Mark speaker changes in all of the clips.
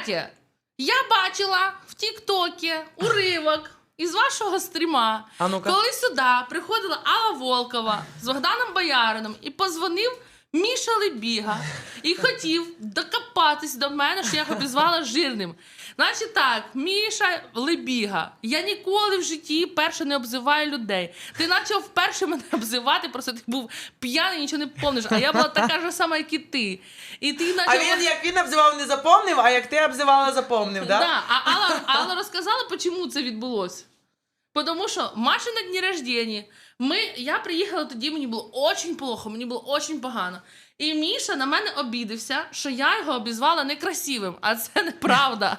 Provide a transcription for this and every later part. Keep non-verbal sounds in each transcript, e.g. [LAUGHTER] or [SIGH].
Speaker 1: Кстати, я бачила в Тіктокі уривок із вашого стріма,
Speaker 2: А ну-ка.
Speaker 1: коли сюди приходила Алла Волкова з Богданом Боярином і позвонив Міша Лебіга і хотів докопатись до мене, що я його обізвала жирним. Значить так, Міша Лебіга, я ніколи в житті перше не обзиваю людей. Ти почав вперше мене [LAUGHS] обзивати, просто ти був п'яний, нічого не помниш. А я була така ж сама, як і ти. І ти
Speaker 2: А він як він обзивав, не запомнив, а як ти обзивала, запомнив, да?
Speaker 1: Да, а Алла, Алла розказала, чому це відбулося. Тому що Маша на дні рождения, ми, я приїхала тоді, мені було очень плохо, мені було очень погано. І Міша на мене обідався, що я його обізвала некрасивим, а це неправда.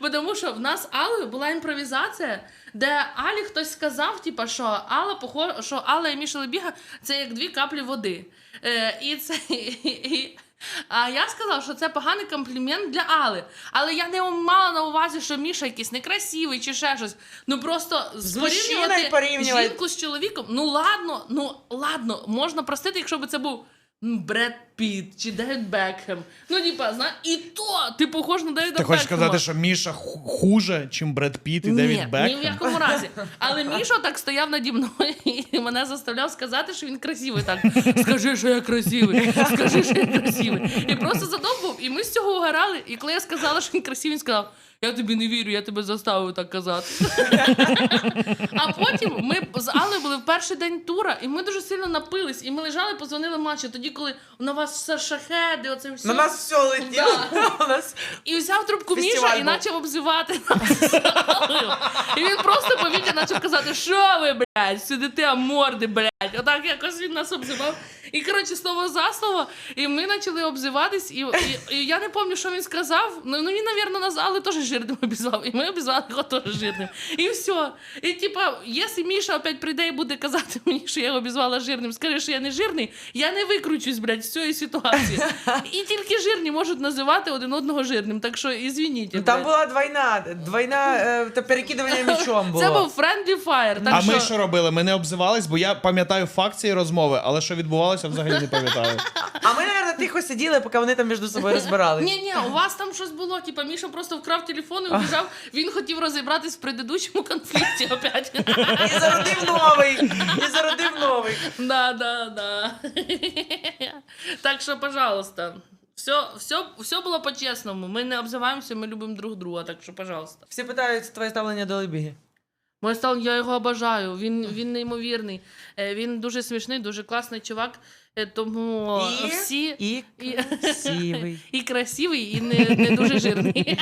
Speaker 1: Бо Тому що в нас з Аллою була імпровізація, де Алі хтось сказав, типа, що Алла похож, що Алла і Міша Лебіга це як дві каплі води. Е, і це. І, а я сказала, що це поганий комплімент для Али. Але я не мала на увазі, що Міша якийсь некрасивий чи ще щось. Ну просто порівнювати жінку з чоловіком. Ну ладно, ну ладно, можна простити, якщо б це був Бред Піт чи Девід Бекхем. Ну, типа, зна, і то ти похож на Девіда
Speaker 3: Ти хочеш
Speaker 1: Бекхема.
Speaker 3: сказати, що Міша хуже, чим Бред Піт і
Speaker 1: Ні,
Speaker 3: Девід
Speaker 1: ні в якому разі. [LAUGHS] Але Міша так стояв наді мною і мене заставляв сказати, що він красивий. Так [LAUGHS] скажи, що я красивий, скажи, що я красивий. І просто задовбав, і ми з цього угорали. І коли я сказала, що він красивий, він сказав. Я тобі не вірю, я тебе заставив так казати. А потім ми з Аллою були в перший день тура, і ми дуже сильно напились, і ми лежали, позвонили матчі. Тоді, коли на вас все шахеди, оце все.
Speaker 2: На нас все летіло. Да. [LAUGHS] нас
Speaker 1: І взяв трубку Міша
Speaker 2: Фестиваль
Speaker 1: і
Speaker 2: був.
Speaker 1: почав обзивати нас. [LAUGHS] І він просто повітря почав казати, що ви, блядь, сидите, а морди, блядь. Отак якось він нас обзивав. І, коротше, слово за слово, і ми почали обзиватись, і, і, і я не пам'ятаю, що він сказав. Ну, ну він, мабуть, нас але теж жирним обізвав, і ми обізвали його теж жирним. І все. І типа, якщо Міша опять прийде і буде казати мені, що я його обізвала жирним, скаже, що я не жирний, я не викручусь, блядь, з цієї ситуації. І тільки жирні можуть називати один одного жирним. Так що ізвініть.
Speaker 2: Ну, там була двойна, двойна е, та перекидування м'ячом було.
Speaker 1: Це був friendly fire. Так
Speaker 3: а
Speaker 1: що...
Speaker 3: ми що робили? Ми не обзивались, бо я пам'ятаю факт цієї розмови, але що відбувалося, взагалі не пам'ятаю.
Speaker 2: А ми, мабуть, тихо сиділи, поки вони там між собою розбирались.
Speaker 1: Ні, ні, у вас там щось було. Типа Міша просто вкрав телефон і убіжав. Він хотів розібратись в предыдущому конфлікті опять.
Speaker 2: І зародив новий. І зародив новий.
Speaker 1: Да, да, да. Так що, пожалуйста. Все, все, все було по-чесному. Ми не обзиваємося, ми любимо друг друга. Так що, пожалуйста.
Speaker 2: Всі питають твоє ставлення до Лебіги.
Speaker 1: Моє стан, я його обожаю. Він, він неймовірний. Е, Він дуже смішний, дуже класний чувак. Е, Тому
Speaker 2: І?
Speaker 1: всі.
Speaker 2: І красивий. [LAUGHS]
Speaker 1: І красивий, і не, не дуже жирний. [LAUGHS]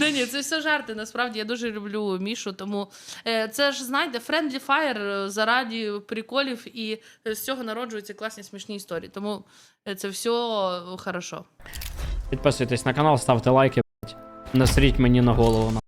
Speaker 1: Та ні, це все жарти. Насправді я дуже люблю Мішу. Тому е, це ж знаєте, friendly fire е, заради приколів, і з цього народжуються класні смішні історії. Тому це все хорошо.
Speaker 4: Підписуйтесь на канал, ставте лайки. Насріть мені на голову.